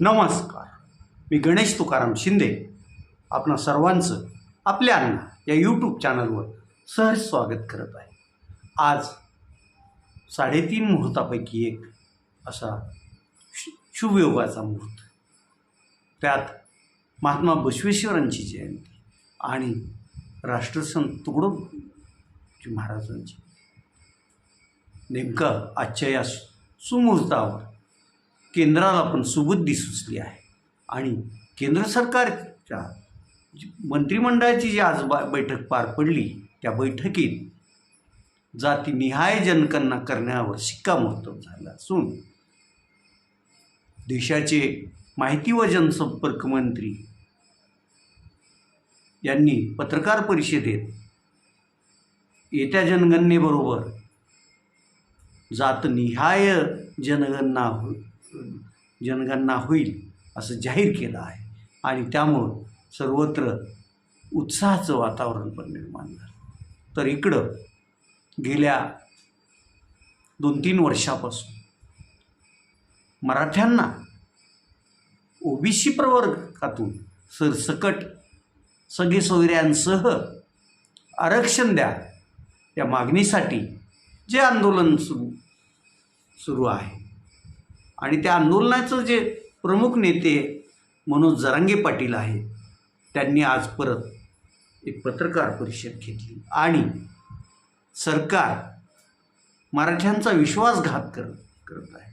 नमस्कार. मी गणेश तुकाराम शिंदे. आपणा सर्वांचं आपल्या अण्णा या यूट्यूब चॅनलवर सहज स्वागत करत आहे. आज साडेतीन मुहूर्तापैकी एक असा शु शुभयोगाचा मुहूर्त. त्यात महात्मा बसवेश्वरांची जयंती आणि राष्ट्रसंत तुकडोजी महाराजांची. नेमकं आजच्या या सु- सुमुहूर्तावर केंद्राला पण सुबुद्धी सुचली आहे. आणि केंद्र सरकारच्या मंत्रिमंडळाची जी आज बा बैठक पार पडली त्या बैठकीत जातीनिहाय जनगणना करण्यावर शिक्कामोर्तब झालं असून देशाचे माहिती व जनसंपर्क मंत्री यांनी पत्रकार परिषदेत येत्या जनगणनेबरोबर जातनिहाय जनगणना हो जनगणना होईल असं जाहीर केलं आहे. आणि त्यामुळं सर्वत्र उत्साहाचं वातावरण पण निर्माण झालं. तर इकडं गेल्या दोन तीन वर्षापासून मराठ्यांना ओबीसी प्रवर्गातून सरसकट सगळे सोयऱ्यांसह आरक्षण द्या या मागणीसाठी जे आंदोलन सुरू सुरू आहे. आणि त्या आंदोलनाचं जे प्रमुख नेते मनोज जरांगे पाटील आहे त्यांनी आज परत एक पत्रकार परिषद घेतली. आणि सरकार मराठ्यांचा विश्वासघात करत करत आहे.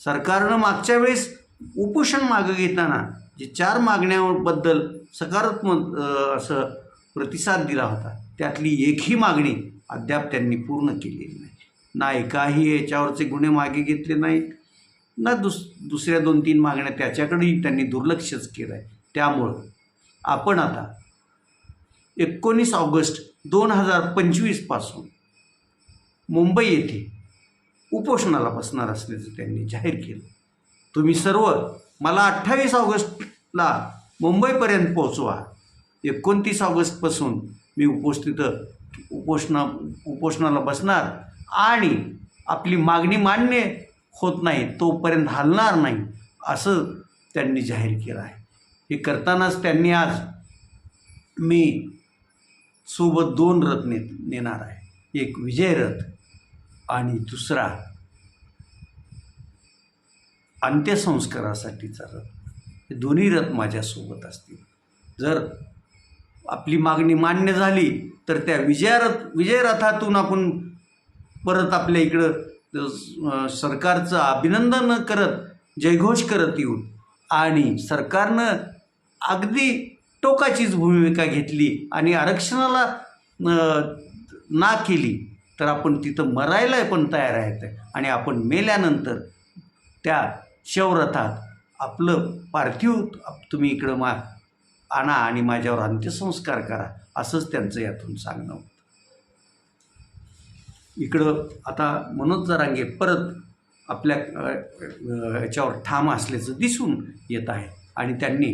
सरकारनं मागच्या वेळेस उपोषण मागं घेताना जे चार मागण्याबद्दल सकारात्मक असं प्रतिसाद दिला होता त्यातली एकही मागणी अद्याप त्यांनी पूर्ण केलेली नाही. ना एकाही याच्यावरचे गुन्हे मागे घेतले नाहीत. ना दुस दुसऱ्या दोन तीन मागण्या त्याच्याकडेही त्यांनी दुर्लक्षच केलं आहे त्यामुळं आपण आता एकोणीस ऑगस्ट दोन हजार पंचवीसपासून मुंबई येथे उपोषणाला बसणार असल्याचं त्यांनी जाहीर केलं. तुम्ही सर्व मला अठ्ठावीस ऑगस्टला मुंबईपर्यंत पोहोचवा. एकोणतीस ऑगस्टपासून मी उपस्थित उपोषणा उपोषणाला बसणार आणि आपली मागणी मान्य होत नाही तोपर्यंत हलणार नाही असं त्यांनी जाहीर केलं आहे. हे करतानाच त्यांनी आज मी सोबत दोन रथ ने नेणार आहे. एक विजय रथ आणि दुसरा अंत्यसंस्कारासाठीचा रथ. हे दोन्ही रथ माझ्यासोबत असतील. जर आपली मागणी मान्य झाली तर त्या विजयरथ विजयरथातून आपण परत आपल्या इकडं सरकारचं अभिनंदन करत जयघोष करत येऊन आणि सरकारनं अगदी टोकाचीच भूमिका घेतली आणि आरक्षणाला ना केली तर आपण तिथं मरायला पण तयार आहेत आणि आपण मेल्यानंतर त्या शवरथात आपलं पार्थिव तुम्ही इकडं मा आणा आणि माझ्यावर अंत्यसंस्कार करा असंच त्यांचं यातून सांगणं होतं. इकडं आता मनोज जरांगे परत आपल्या याच्यावर ठाम असल्याचं दिसून येत आहे. आणि त्यांनी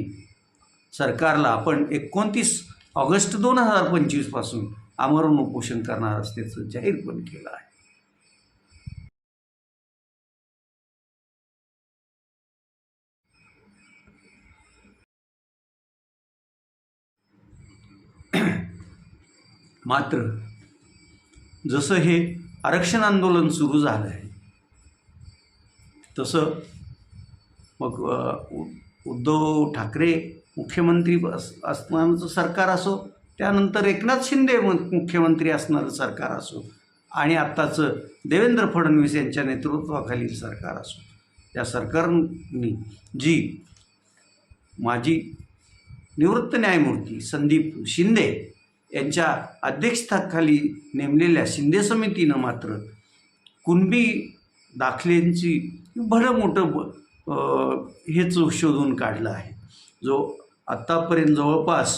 सरकारला आपण एकोणतीस ऑगस्ट दोन हजार पंचवीसपासून आमरण उपोषण करणार असल्याचं जाहीर पण केलं आहे. मात्र जसं हे आरक्षण आंदोलन सुरू झालं आहे तसं मग उ- उद्धव ठाकरे मुख्यमंत्री अस असणारचं सरकार असो त्यानंतर एकनाथ शिंदे मुख्यमंत्री असणारं सरकार असो आणि आत्ताचं देवेंद्र फडणवीस यांच्या नेतृत्वाखालील सरकार असो या सरकारनी जी माजी निवृत्त न्यायमूर्ती संदीप शिंदे यांच्या अध्यक्षताखाली नेमलेल्या शिंदे समितीनं मात्र कुणबी दाखल्यांची भरं मोठं ब हेच शोधून काढलं आहे. जो आत्तापर्यंत जवळपास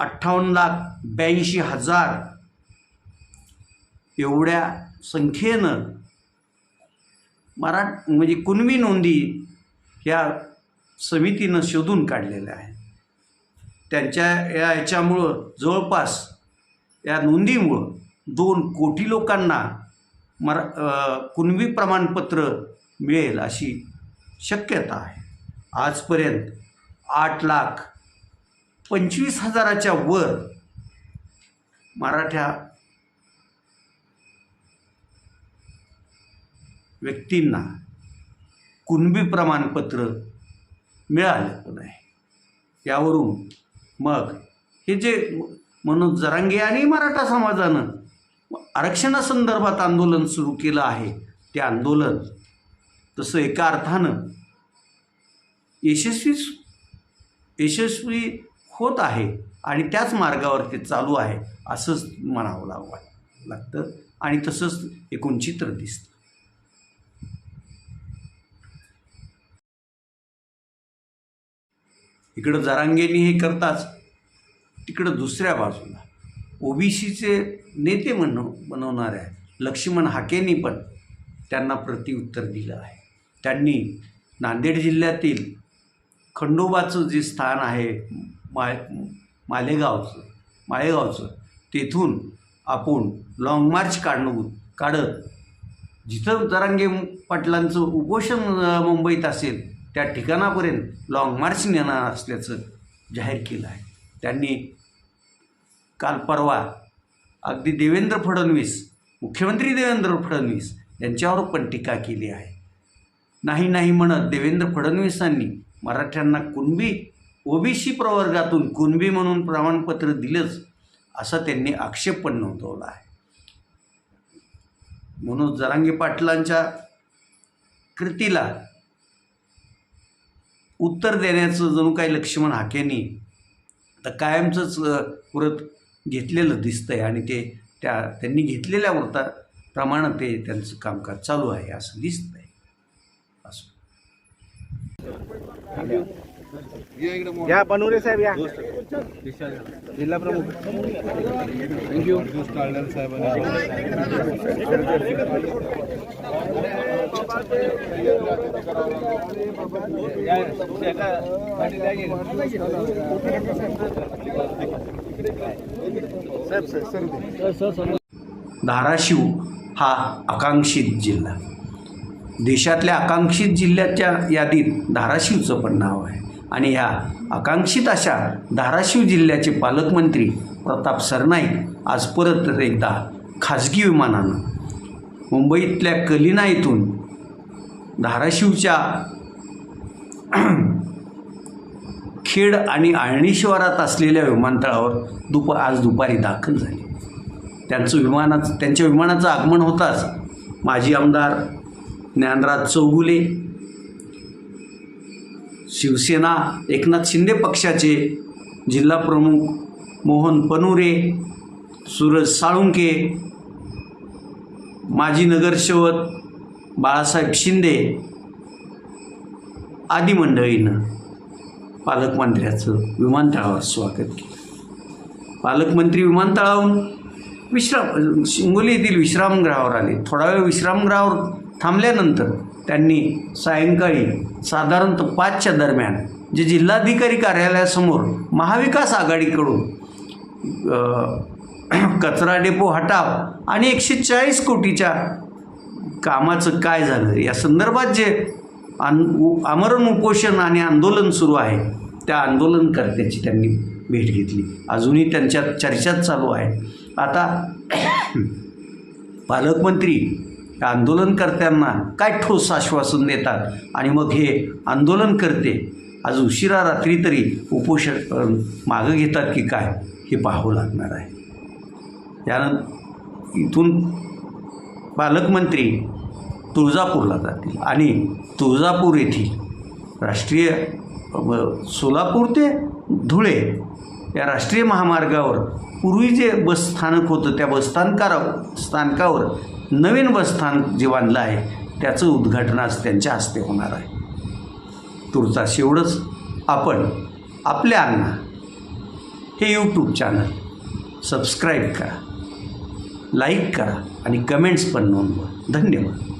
अठ्ठावन्न लाख ब्याऐंशी हजार एवढ्या संख्येनं मराठ म्हणजे कुणबी नोंदी या समितीनं शोधून काढलेल्या आहे त्यांच्या या याच्यामुळं जवळपास या नोंदीमुळं दोन कोटी लोकांना मरा कुणबी प्रमाणपत्र मिळेल अशी शक्यता आहे. आजपर्यंत आठ लाख पंचवीस हजाराच्या वर मराठ्या व्यक्तींना कुणबी प्रमाणपत्र मिळालं नाही. यावरून मग हे जे म्हणून जरांगे आणि मराठा समाजानं आरक्षणासंदर्भात आंदोलन सुरू केलं आहे ते आंदोलन तसं एका अर्थानं यशस्वी यशस्वी होत आहे आणि त्याच मार्गावर ते चालू आहे असंच म्हणावं लाग लागतं आणि तसंच एकूण चित्र दिसतं. इकडं जरांगेनी हे करताच तिकडं दुसऱ्या बाजूला. ओबीसीचे नेते म्हण बनवणाऱ्या लक्ष्मण हाकेंनी पण त्यांना प्रतिउत्तर दिलं आहे. त्यांनी नांदेड जिल्ह्यातील खंडोबाचं जे स्थान आहे माय मालेगावचं माळेगावचं तेथून आपण लाँग मार्च काढणं काढत जिथं जरांगे पाटलांचं उपोषण मुंबईत असेल त्या ठिकाणापर्यंत लाँग मार्च नेणार असल्याचं जाहीर केलं आहे. त्यांनी काल परवा अगदी देवेंद्र फडणवीस मुख्यमंत्री देवेंद्र फडणवीस यांच्यावर पण टीका केली आहे. नाही नाही म्हणत देवेंद्र फडणवीसांनी मराठ्यांना कुणबी ओबीसी प्रवर्गातून कुणबी म्हणून प्रमाणपत्र दिलंच असा त्यांनी आक्षेप पण नोंदवला आहे. म्हणून जरांगे पाटलांच्या कृतीला उत्तर देण्याचं जणू काही लक्ष्मण हाकेनी तर कायमचंच व्रत घेतलेलं दिसतंय आणि ते त्या त्यांनी घेतलेल्या व्रताप्रमाणे ते त्यांचं कामकाज चालू आहे असं दिसतंय. असं. या बनवरे साहेब या. जिल्हा प्रमुख. थँक्यू धाराशिव हा आकांक्षित जिल्हा. देशातल्या आकांक्षित जिल्ह्याच्या यादीत धाराशिवचं पण नाव आहे. आणि ह्या आकांक्षित अशा धाराशिव जिल्ह्याचे पालकमंत्री प्रताप सरनाईक आज परत एकदा खाजगी विमानानं मुंबईतल्या कलिना येथून धाराशिवच्या खेड आणि आळणी शहरात असलेल्या विमानतळावर दुप आज दुपारी दाखल झाले. त्यांचं विमानाचं त्यांच्या विमानाचं आगमन होताच माजी आमदार ज्ञानराज चौगुले शिवसेना एकनाथ शिंदे पक्षाचे जिल्हा प्रमुख मोहन पनुरे सूरज साळुंके माजी नगरसेवक बाळासाहेब शिंदे आदी मंडळीनं पालकमंत्र्याचं विमानतळावर स्वागत केलं. पालकमंत्री विमानतळावरून विश्राम शिंगोली येथील विश्रामगृहावर आले. थोडा वेळ विश्रामगृहावर थांबल्यानंतर त्यांनी सायंकाळी साधारणतः पाचच्या दरम्यान जे जिल्हाधिकारी कार्यालयासमोर महाविकास आघाडीकडून कचरा डेपो हटाव आणि एकशे चाळीस कोटीच्या कामाचं काय झालं? या संदर्भात जे आन उ- आमरण उपोषण आणि आंदोलन सुरू आहे त्या आंदोलनकर्त्याची त्यांनी भेट घेतली. अजूनही त्यांच्यात चर्चाच चालू आहे. आता पालकमंत्री या आंदोलनकर्त्यांना काय ठोस आश्वासन देतात? आणि मग हे आंदोलनकर्ते आज उशिरा रात्री तरी उपोषण मागं घेतात की काय? हे पाहावं लागणार आहे. यानं इथून पालकमंत्री तुळजापूरला जातील. आणि तुळजापूर येथील राष्ट्रीय सोलापूर ते धुळे या राष्ट्रीय महामार्गावर पूर्वी जे बसस्थानक होतं त्या बसस्थानकावर स्थानकावर नवीन बसस्थानक जे बांधलं आहे त्याचं उद्घाटन आज त्यांच्या हस्ते होणार आहे. तुर्तास एवढंच. आपण आपल्या अण्णा हे यूट्यूब चॅनल सबस्क्राईब करा लाईक करा आणि कमेंट्स पण नोंदवा. धन्यवाद.